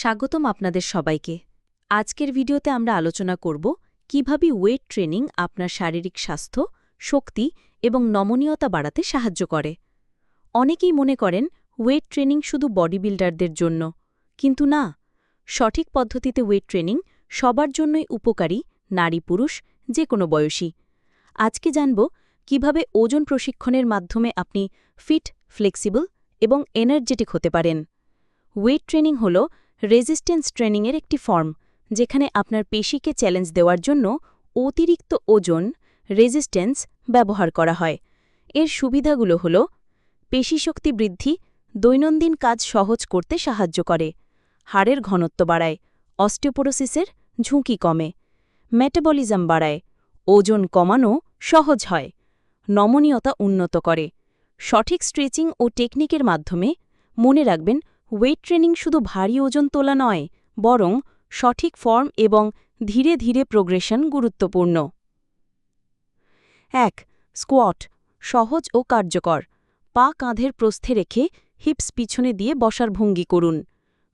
স্বাগতম আপনাদের সবাইকে। আজকের ভিডিওতে আমরা আলোচনা করব কীভাবে ওয়েট ট্রেনিং আপনার শারীরিক স্বাস্থ্য, শক্তি এবং নমনীয়তা বাড়াতে সাহায্য করে। অনেকেই মনে করেন ওয়েট ট্রেনিং শুধু বডি বিল্ডারদের জন্য। কিন্তু না, সঠিক পদ্ধতিতে ওয়েট ট্রেনিং সবার জন্যই উপকারী নারী পুরুষ যে কোনো বয়সী। আজকে জানব কীভাবে ওজন প্রশিক্ষণের মাধ্যমে আপনি ফিট, ফ্লেক্সিবল এবং এনার্জেটিক হতে পারেন। ওয়েট ট্রেনিং হল রেজিস্ট্যান্স ট্রেনিংয়ের একটি ফর্ম, যেখানে আপনার পেশিকে চ্যালেঞ্জ দেওয়ার জন্য অতিরিক্ত ওজন, রেজিস্ট্যান্স ব্যবহার করা হয়। এর সুবিধাগুলো হল পেশিশক্তি বৃদ্ধি, দৈনন্দিন কাজ সহজ করতে সাহায্য করে, হাড়ের ঘনত্ব বাড়ায়, অস্টিওপোরোসিসের ঝুঁকি কমে, মেটাবলিজম বাড়ায়, ওজন কমানো সহজ হয়, নমনীয়তা উন্নত করে। সঠিক স্ট্রেচিং ও টেকনিকের মাধ্যমে মনে রাখবেন ওয়েট ট্রেনিং শুধু ভারী ওজন তোলা নয়, বরং সঠিক ফর্ম এবং ধীরে ধীরে প্রোগ্রেশন গুরুত্বপূর্ণ। এক, স্কোয়াট, সহজ ও কার্যকর। পা কাঁধের প্রস্থে রেখে হিপস পিছনে দিয়ে বসার ভঙ্গি করুন।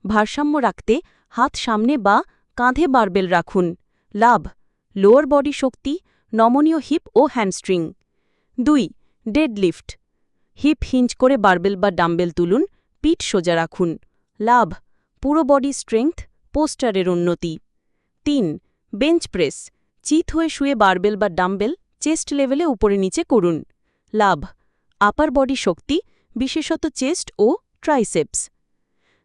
ভারসাম্য রাখতে হাত সামনে বা কাঁধে বারবেল রাখুন। লাভ, লোয়ার বডি শক্তি, নমনীয় হিপ ও হ্যামস্ট্রিং। দুই ডেডলিফট হিপ হিঞ্চ করে বারবেল বা ডাম্বেল তুলুন পিঠ সোজা রাখুন। লাভ, পুরো বডি স্ট্রেংথ, পোস্টারের উন্নতি। তিন, বেঞ্চ প্রেস, চিত হয়ে শুয়ে বারবেল বা ডাম্বেল, চেস্ট লেভেলে উপরে নিচে করুন। লাভ, আপার বডি শক্তি, বিশেষত চেস্ট ও ট্রাইসেপস।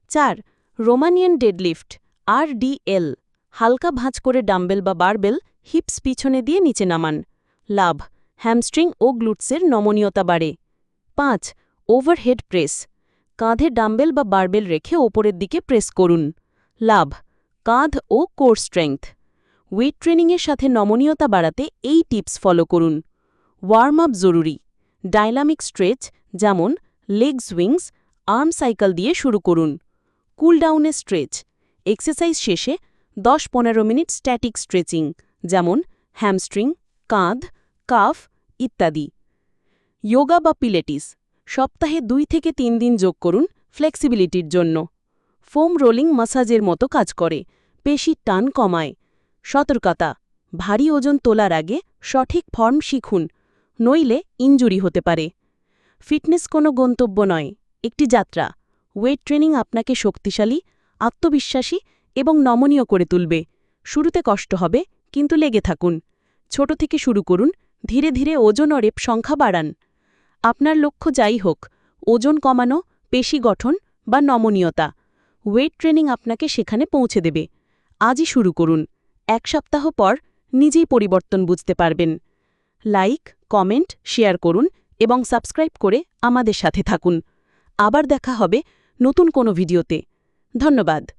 চার, রোমানিয়ান ডেডলিফট, আরডিএল, হালকা ভাঁজ করে ডাম্বেল বা বারবেল, হিপস পিছনে দিয়ে নিচে নামান। লাভ, হ্যামস্ট্রিং ও গ্লুটসের নমনীয়তা বাড়ে। পাঁচ, ওভারহেড প্রেস কাঁধে ডাম্বেল বা বারবেল রেখে ওপরের দিকে প্রেস করুন। লাভ, কাঁধ ও কোর স্ট্রেংথ। ওয়েট ট্রেনিংয়ের সাথে নমনীয়তা বাড়াতে এই টিপস ফলো করুন। ওয়ার্ম আপ জরুরি। ডাইনামিক স্ট্রেচ, যেমন লেগ সুইংস, আর্ম সাইকেল দিয়ে শুরু করুন। কুলডাউনে স্ট্রেচ। এক্সারসাইজ শেষে দশ পনেরো মিনিট স্ট্যাটিক স্ট্রেচিং, যেমন হ্যামস্ট্রিং, কাঁধ, কাফ ইত্যাদি। যোগা বা পিলেটিস। সপ্তাহে দুই থেকে তিন দিন যোগ করুন ফ্লেক্সিবিলিটির জন্য। ফোম রোলিং মাসাজের মতো কাজ করে, পেশির টান কমায়। সতর্কতা, ভারী ওজন তোলার আগে সঠিক ফর্ম শিখুন, নইলে ইঞ্জুরি হতে পারে। ফিটনেস কোনো গন্তব্য নয়, একটি যাত্রা। ওয়েট ট্রেনিং আপনাকে শক্তিশালী, আত্মবিশ্বাসী এবং নমনীয় করে তুলবে। শুরুতে কষ্ট হবে, কিন্তু লেগে থাকুন। ছোট থেকে শুরু করুন, ধীরে ধীরে ওজন ও রেপ সংখ্যা বাড়ান। আপনার লক্ষ্য যাই হোক, ওজন কমানো, পেশি গঠন বা নমনীয়তা ওয়েট ট্রেনিং আপনাকে সেখানে পৌঁছে দেবে। আজই শুরু করুন। এক সপ্তাহ পর নিজেই পরিবর্তন বুঝতে পারবেন। লাইক, কমেন্ট, শেয়ার করুন এবং সাবস্ক্রাইব করে আমাদের সাথে থাকুন। আবার দেখা হবে নতুন কোনো ভিডিওতে। ধন্যবাদ।